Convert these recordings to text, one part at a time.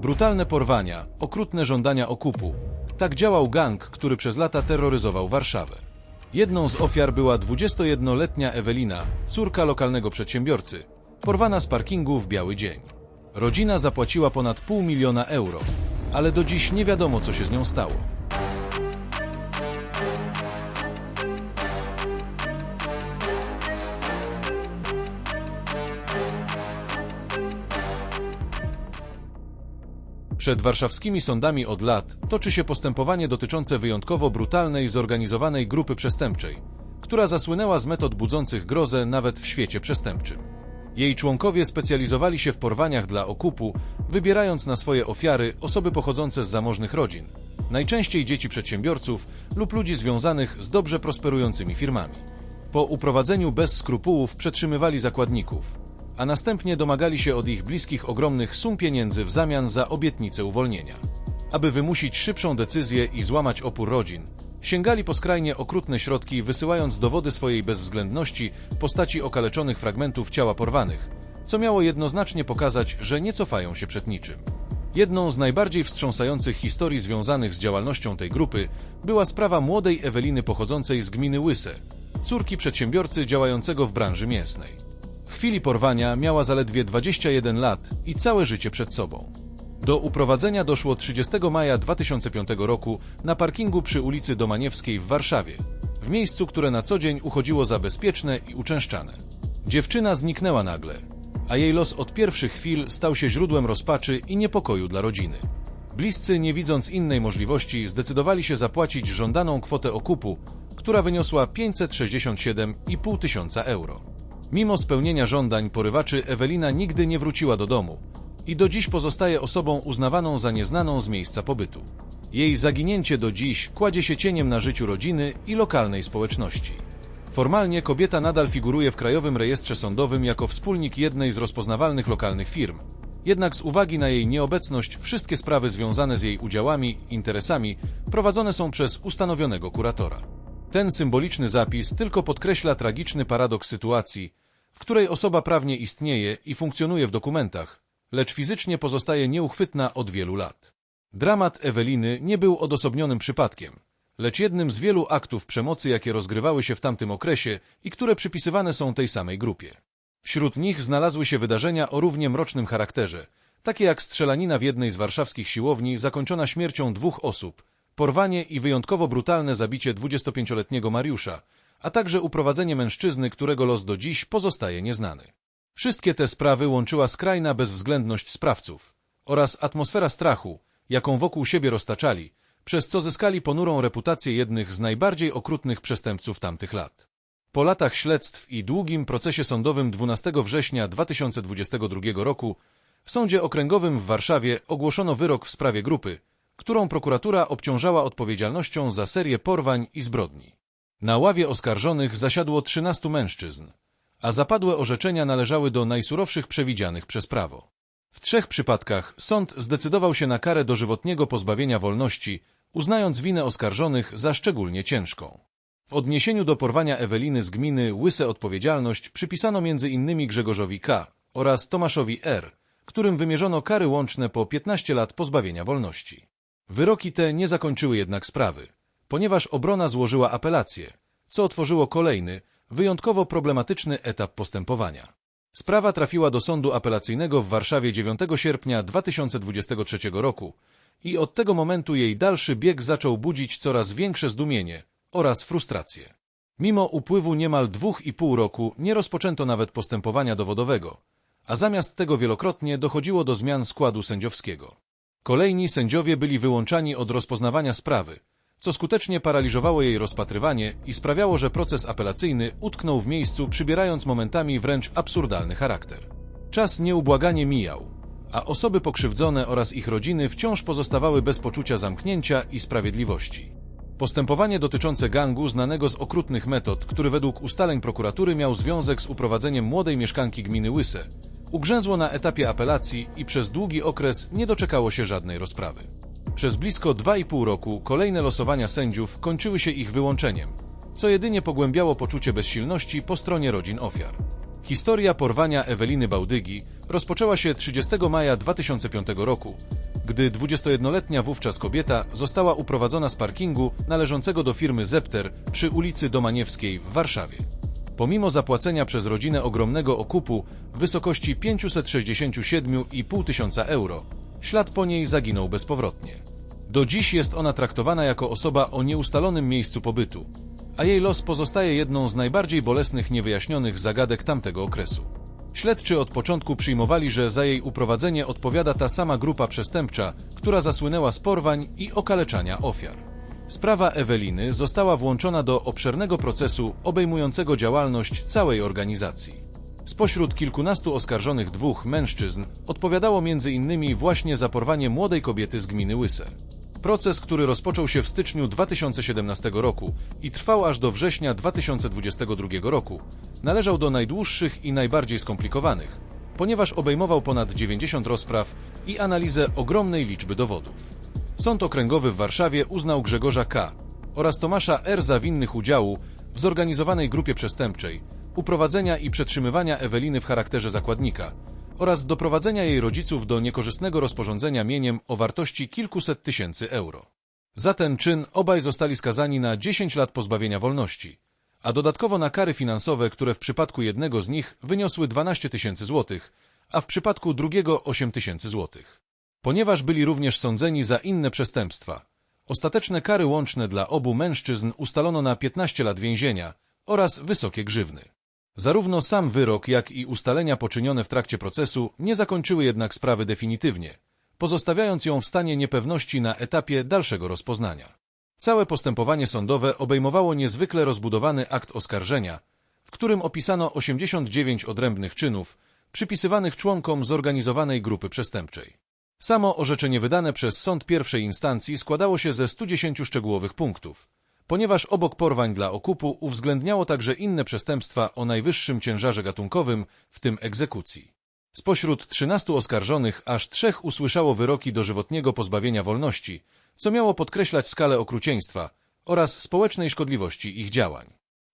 Brutalne porwania, okrutne żądania okupu. Tak działał gang, który przez lata terroryzował Warszawę. Jedną z ofiar była 21-letnia Ewelina, córka lokalnego przedsiębiorcy, porwana z parkingu w biały dzień. Rodzina zapłaciła ponad pół miliona euro, ale do dziś nie wiadomo, co się z nią stało. Przed warszawskimi sądami od lat toczy się postępowanie dotyczące wyjątkowo brutalnej, zorganizowanej grupy przestępczej, która zasłynęła z metod budzących grozę nawet w świecie przestępczym. Jej członkowie specjalizowali się w porwaniach dla okupu, wybierając na swoje ofiary osoby pochodzące z zamożnych rodzin, najczęściej dzieci przedsiębiorców lub ludzi związanych z dobrze prosperującymi firmami. Po uprowadzeniu bez skrupułów przetrzymywali zakładników, a następnie domagali się od ich bliskich ogromnych sum pieniędzy w zamian za obietnicę uwolnienia. Aby wymusić szybszą decyzję i złamać opór rodzin, sięgali po skrajnie okrutne środki, wysyłając dowody swojej bezwzględności w postaci okaleczonych fragmentów ciała porwanych, co miało jednoznacznie pokazać, że nie cofają się przed niczym. Jedną z najbardziej wstrząsających historii związanych z działalnością tej grupy była sprawa młodej Eweliny pochodzącej z gminy Łyse, córki przedsiębiorcy działającego w branży mięsnej. W chwili porwania miała zaledwie 21 lat i całe życie przed sobą. Do uprowadzenia doszło 30 maja 2005 roku na parkingu przy ulicy Domaniewskiej w Warszawie, w miejscu, które na co dzień uchodziło za bezpieczne i uczęszczane. Dziewczyna zniknęła nagle, a jej los od pierwszych chwil stał się źródłem rozpaczy i niepokoju dla rodziny. Bliscy, nie widząc innej możliwości, zdecydowali się zapłacić żądaną kwotę okupu, która wyniosła 567,5 tysiąca euro. Mimo spełnienia żądań porywaczy Ewelina nigdy nie wróciła do domu i do dziś pozostaje osobą uznawaną za nieznaną z miejsca pobytu. Jej zaginięcie do dziś kładzie się cieniem na życiu rodziny i lokalnej społeczności. Formalnie kobieta nadal figuruje w Krajowym Rejestrze Sądowym jako wspólnik jednej z rozpoznawalnych lokalnych firm. Jednak z uwagi na jej nieobecność wszystkie sprawy związane z jej udziałami interesami prowadzone są przez ustanowionego kuratora. Ten symboliczny zapis tylko podkreśla tragiczny paradoks sytuacji, w której osoba prawnie istnieje i funkcjonuje w dokumentach, lecz fizycznie pozostaje nieuchwytna od wielu lat. Dramat Eweliny nie był odosobnionym przypadkiem, lecz jednym z wielu aktów przemocy, jakie rozgrywały się w tamtym okresie i które przypisywane są tej samej grupie. Wśród nich znalazły się wydarzenia o równie mrocznym charakterze, takie jak strzelanina w jednej z warszawskich siłowni zakończona śmiercią dwóch osób, porwanie i wyjątkowo brutalne zabicie 25-letniego Mariusza, a także uprowadzenie mężczyzny, którego los do dziś pozostaje nieznany. Wszystkie te sprawy łączyła skrajna bezwzględność sprawców oraz atmosfera strachu, jaką wokół siebie roztaczali, przez co zyskali ponurą reputację jednych z najbardziej okrutnych przestępców tamtych lat. Po latach śledztw i długim procesie sądowym 12 września 2022 roku w Sądzie Okręgowym w Warszawie ogłoszono wyrok w sprawie grupy, którą prokuratura obciążała odpowiedzialnością za serię porwań i zbrodni. Na ławie oskarżonych zasiadło 13 mężczyzn, a zapadłe orzeczenia należały do najsurowszych przewidzianych przez prawo. W trzech przypadkach sąd zdecydował się na karę dożywotniego pozbawienia wolności, uznając winę oskarżonych za szczególnie ciężką. W odniesieniu do porwania Eweliny z gminy Łyse odpowiedzialność przypisano m.in. Grzegorzowi K. oraz Tomaszowi R., którym wymierzono kary łączne po 15 lat pozbawienia wolności. Wyroki te nie zakończyły jednak sprawy, ponieważ obrona złożyła apelację, co otworzyło kolejny, wyjątkowo problematyczny etap postępowania. Sprawa trafiła do sądu apelacyjnego w Warszawie 9 sierpnia 2023 roku i od tego momentu jej dalszy bieg zaczął budzić coraz większe zdumienie oraz frustrację. Mimo upływu niemal dwóch i pół roku nie rozpoczęto nawet postępowania dowodowego, a zamiast tego wielokrotnie dochodziło do zmian składu sędziowskiego. Kolejni sędziowie byli wyłączani od rozpoznawania sprawy, co skutecznie paraliżowało jej rozpatrywanie i sprawiało, że proces apelacyjny utknął w miejscu, przybierając momentami wręcz absurdalny charakter. Czas nieubłaganie mijał, a osoby pokrzywdzone oraz ich rodziny wciąż pozostawały bez poczucia zamknięcia i sprawiedliwości. Postępowanie dotyczące gangu znanego z okrutnych metod, który według ustaleń prokuratury miał związek z uprowadzeniem młodej mieszkanki gminy Łyse, ugrzęzło na etapie apelacji i przez długi okres nie doczekało się żadnej rozprawy. Przez blisko 2,5 roku kolejne losowania sędziów kończyły się ich wyłączeniem, co jedynie pogłębiało poczucie bezsilności po stronie rodzin ofiar. Historia porwania Eweliny Bałdygi rozpoczęła się 30 maja 2005 roku, gdy 21-letnia wówczas kobieta została uprowadzona z parkingu należącego do firmy Zepter przy ulicy Domaniewskiej w Warszawie. Pomimo zapłacenia przez rodzinę ogromnego okupu w wysokości 567,5 tysiąca euro, ślad po niej zaginął bezpowrotnie. Do dziś jest ona traktowana jako osoba o nieustalonym miejscu pobytu, a jej los pozostaje jedną z najbardziej bolesnych niewyjaśnionych zagadek tamtego okresu. Śledczy od początku przyjmowali, że za jej uprowadzenie odpowiada ta sama grupa przestępcza, która zasłynęła z porwań i okaleczania ofiar. Sprawa Eweliny została włączona do obszernego procesu obejmującego działalność całej organizacji. Spośród kilkunastu oskarżonych dwóch mężczyzn odpowiadało m.in. właśnie za porwanie młodej kobiety z gminy Łyse. Proces, który rozpoczął się w styczniu 2017 roku i trwał aż do września 2022 roku, należał do najdłuższych i najbardziej skomplikowanych, ponieważ obejmował ponad 90 rozpraw i analizę ogromnej liczby dowodów. Sąd Okręgowy w Warszawie uznał Grzegorza K. oraz Tomasza R. za winnych udziału w zorganizowanej grupie przestępczej, uprowadzenia i przetrzymywania Eweliny w charakterze zakładnika oraz doprowadzenia jej rodziców do niekorzystnego rozporządzenia mieniem o wartości kilkuset tysięcy euro. Za ten czyn obaj zostali skazani na 10 lat pozbawienia wolności, a dodatkowo na kary finansowe, które w przypadku jednego z nich wyniosły 12 tysięcy złotych, a w przypadku drugiego 8 tysięcy złotych. Ponieważ byli również sądzeni za inne przestępstwa, ostateczne kary łączne dla obu mężczyzn ustalono na 15 lat więzienia oraz wysokie grzywny. Zarówno sam wyrok, jak i ustalenia poczynione w trakcie procesu nie zakończyły jednak sprawy definitywnie, pozostawiając ją w stanie niepewności na etapie dalszego rozpoznania. Całe postępowanie sądowe obejmowało niezwykle rozbudowany akt oskarżenia, w którym opisano 89 odrębnych czynów przypisywanych członkom zorganizowanej grupy przestępczej. Samo orzeczenie wydane przez sąd pierwszej instancji składało się ze 110 szczegółowych punktów, ponieważ obok porwań dla okupu uwzględniało także inne przestępstwa o najwyższym ciężarze gatunkowym, w tym egzekucji. Spośród 13 oskarżonych aż trzech usłyszało wyroki dożywotniego pozbawienia wolności, co miało podkreślać skalę okrucieństwa oraz społecznej szkodliwości ich działań.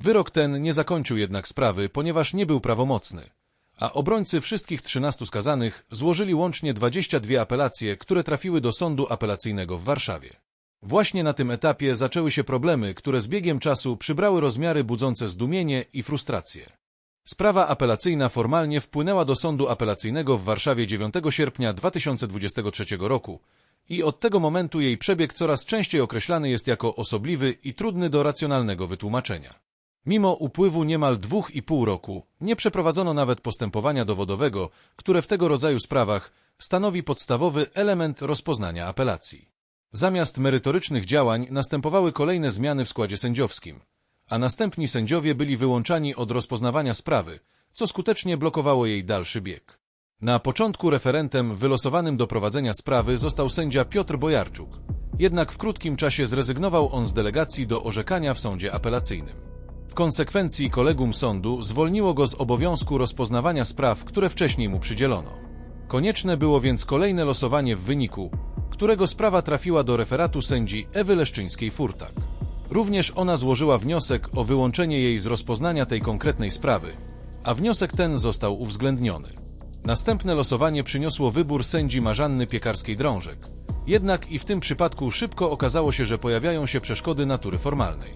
Wyrok ten nie zakończył jednak sprawy, ponieważ nie był prawomocny, a obrońcy wszystkich 13 skazanych złożyli łącznie 22 apelacje, które trafiły do sądu apelacyjnego w Warszawie. Właśnie na tym etapie zaczęły się problemy, które z biegiem czasu przybrały rozmiary budzące zdumienie i frustrację. Sprawa apelacyjna formalnie wpłynęła do sądu apelacyjnego w Warszawie 9 sierpnia 2023 roku i od tego momentu jej przebieg coraz częściej określany jest jako osobliwy i trudny do racjonalnego wytłumaczenia. Mimo upływu niemal dwóch i pół roku nie przeprowadzono nawet postępowania dowodowego, które w tego rodzaju sprawach stanowi podstawowy element rozpoznania apelacji. Zamiast merytorycznych działań następowały kolejne zmiany w składzie sędziowskim, a następni sędziowie byli wyłączani od rozpoznawania sprawy, co skutecznie blokowało jej dalszy bieg. Na początku referentem wylosowanym do prowadzenia sprawy został sędzia Piotr Bojarczuk, jednak w krótkim czasie zrezygnował on z delegacji do orzekania w sądzie apelacyjnym. W konsekwencji kolegum sądu zwolniło go z obowiązku rozpoznawania spraw, które wcześniej mu przydzielono. Konieczne było więc kolejne losowanie w wyniku, którego sprawa trafiła do referatu sędzi Ewy Leszczyńskiej-Furtak. Również ona złożyła wniosek o wyłączenie jej z rozpoznania tej konkretnej sprawy, a wniosek ten został uwzględniony. Następne losowanie przyniosło wybór sędzi Marzanny Piekarskiej-Drążek. Jednak i w tym przypadku szybko okazało się, że pojawiają się przeszkody natury formalnej.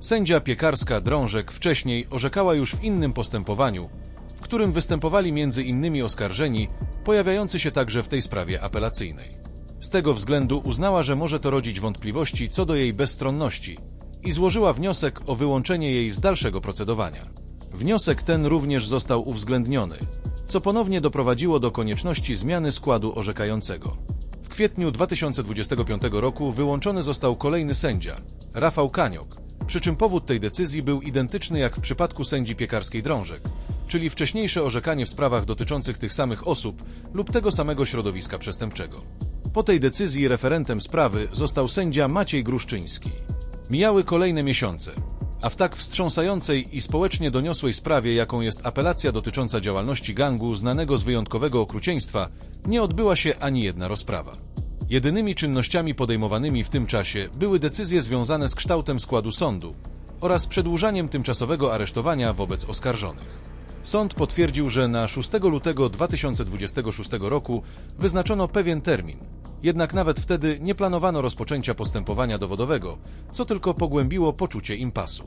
Sędzia Piekarska-Drążek wcześniej orzekała już w innym postępowaniu, w którym występowali między innymi oskarżeni, pojawiający się także w tej sprawie apelacyjnej. Z tego względu uznała, że może to rodzić wątpliwości co do jej bezstronności i złożyła wniosek o wyłączenie jej z dalszego procedowania. Wniosek ten również został uwzględniony, co ponownie doprowadziło do konieczności zmiany składu orzekającego. W kwietniu 2025 roku wyłączony został kolejny sędzia, Rafał Kaniok, przy czym powód tej decyzji był identyczny jak w przypadku sędzi piekarskiej drążek, czyli wcześniejsze orzekanie w sprawach dotyczących tych samych osób lub tego samego środowiska przestępczego. Po tej decyzji referentem sprawy został sędzia Maciej Gruszczyński. Mijały kolejne miesiące, a w tak wstrząsającej i społecznie doniosłej sprawie, jaką jest apelacja dotycząca działalności gangu znanego z wyjątkowego okrucieństwa, nie odbyła się ani jedna rozprawa. Jedynymi czynnościami podejmowanymi w tym czasie były decyzje związane z kształtem składu sądu oraz przedłużaniem tymczasowego aresztowania wobec oskarżonych. Sąd potwierdził, że na 6 lutego 2026 roku wyznaczono pewien termin, Jednak nawet wtedy nie planowano rozpoczęcia postępowania dowodowego, co tylko pogłębiło poczucie impasu.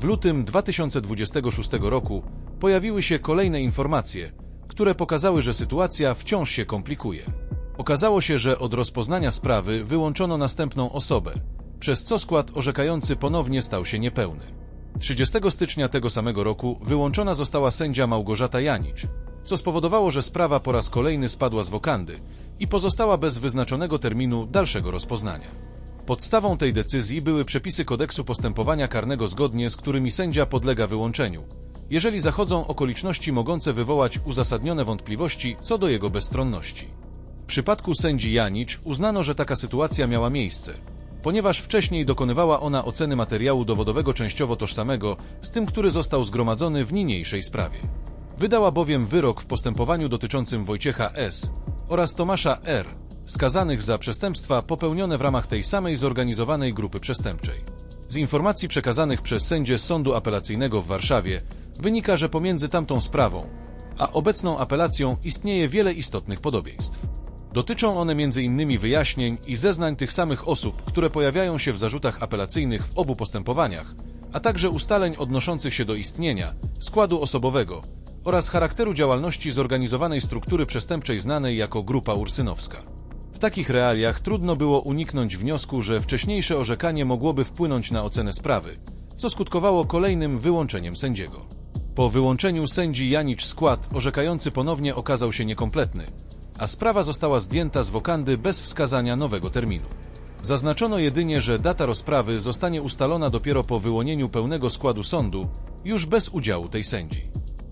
W lutym 2026 roku pojawiły się kolejne informacje, które pokazały, że sytuacja wciąż się komplikuje. Okazało się, że od rozpoznania sprawy wyłączono następną osobę, przez co skład orzekający ponownie stał się niepełny. 30 stycznia tego samego roku wyłączona została sędzia Małgorzata Janicz, co spowodowało, że sprawa po raz kolejny spadła z wokandy i pozostała bez wyznaczonego terminu dalszego rozpoznania. Podstawą tej decyzji były przepisy kodeksu postępowania karnego, zgodnie z którymi sędzia podlega wyłączeniu, jeżeli zachodzą okoliczności mogące wywołać uzasadnione wątpliwości co do jego bezstronności. W przypadku sędzi Janicz uznano, że taka sytuacja miała miejsce, ponieważ wcześniej dokonywała ona oceny materiału dowodowego częściowo tożsamego z tym, który został zgromadzony w niniejszej sprawie. Wydała bowiem wyrok w postępowaniu dotyczącym Wojciecha S. oraz Tomasza R., skazanych za przestępstwa popełnione w ramach tej samej zorganizowanej grupy przestępczej. Z informacji przekazanych przez sędzię Sądu Apelacyjnego w Warszawie wynika, że pomiędzy tamtą sprawą a obecną apelacją istnieje wiele istotnych podobieństw. Dotyczą one m.in. wyjaśnień i zeznań tych samych osób, które pojawiają się w zarzutach apelacyjnych w obu postępowaniach, a także ustaleń odnoszących się do istnienia, składu osobowego oraz charakteru działalności zorganizowanej struktury przestępczej znanej jako Grupa Ursynowska. W takich realiach trudno było uniknąć wniosku, że wcześniejsze orzekanie mogłoby wpłynąć na ocenę sprawy, co skutkowało kolejnym wyłączeniem sędziego. Po wyłączeniu sędzi Janicz skład orzekający ponownie okazał się niekompletny, a sprawa została zdjęta z wokandy bez wskazania nowego terminu. Zaznaczono jedynie, że data rozprawy zostanie ustalona dopiero po wyłonieniu pełnego składu sądu, już bez udziału tej sędzi.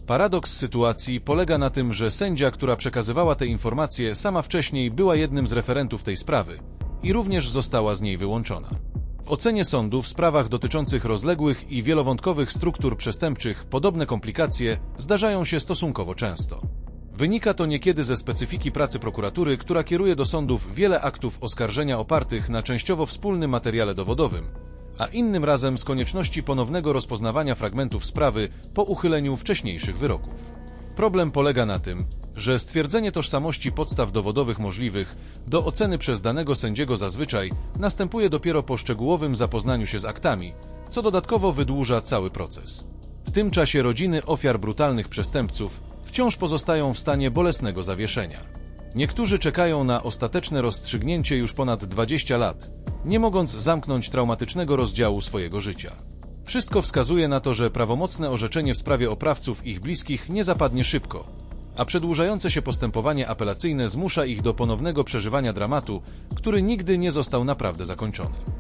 Paradoks sytuacji polega na tym, że sędzia, która przekazywała te informacje, sama wcześniej była jednym z referentów tej sprawy i również została z niej wyłączona. W ocenie sądu w sprawach dotyczących rozległych i wielowątkowych struktur przestępczych podobne komplikacje zdarzają się stosunkowo często. Wynika to niekiedy ze specyfiki pracy prokuratury, która kieruje do sądów wiele aktów oskarżenia opartych na częściowo wspólnym materiale dowodowym, a innym razem z konieczności ponownego rozpoznawania fragmentów sprawy po uchyleniu wcześniejszych wyroków. Problem polega na tym, że stwierdzenie tożsamości podstaw dowodowych możliwych do oceny przez danego sędziego zazwyczaj następuje dopiero po szczegółowym zapoznaniu się z aktami, co dodatkowo wydłuża cały proces. W tym czasie rodziny ofiar brutalnych przestępców wciąż pozostają w stanie bolesnego zawieszenia. Niektórzy czekają na ostateczne rozstrzygnięcie już ponad 20 lat, nie mogąc zamknąć traumatycznego rozdziału swojego życia. Wszystko wskazuje na to, że prawomocne orzeczenie w sprawie oprawców ich bliskich nie zapadnie szybko, a przedłużające się postępowanie apelacyjne zmusza ich do ponownego przeżywania dramatu, który nigdy nie został naprawdę zakończony.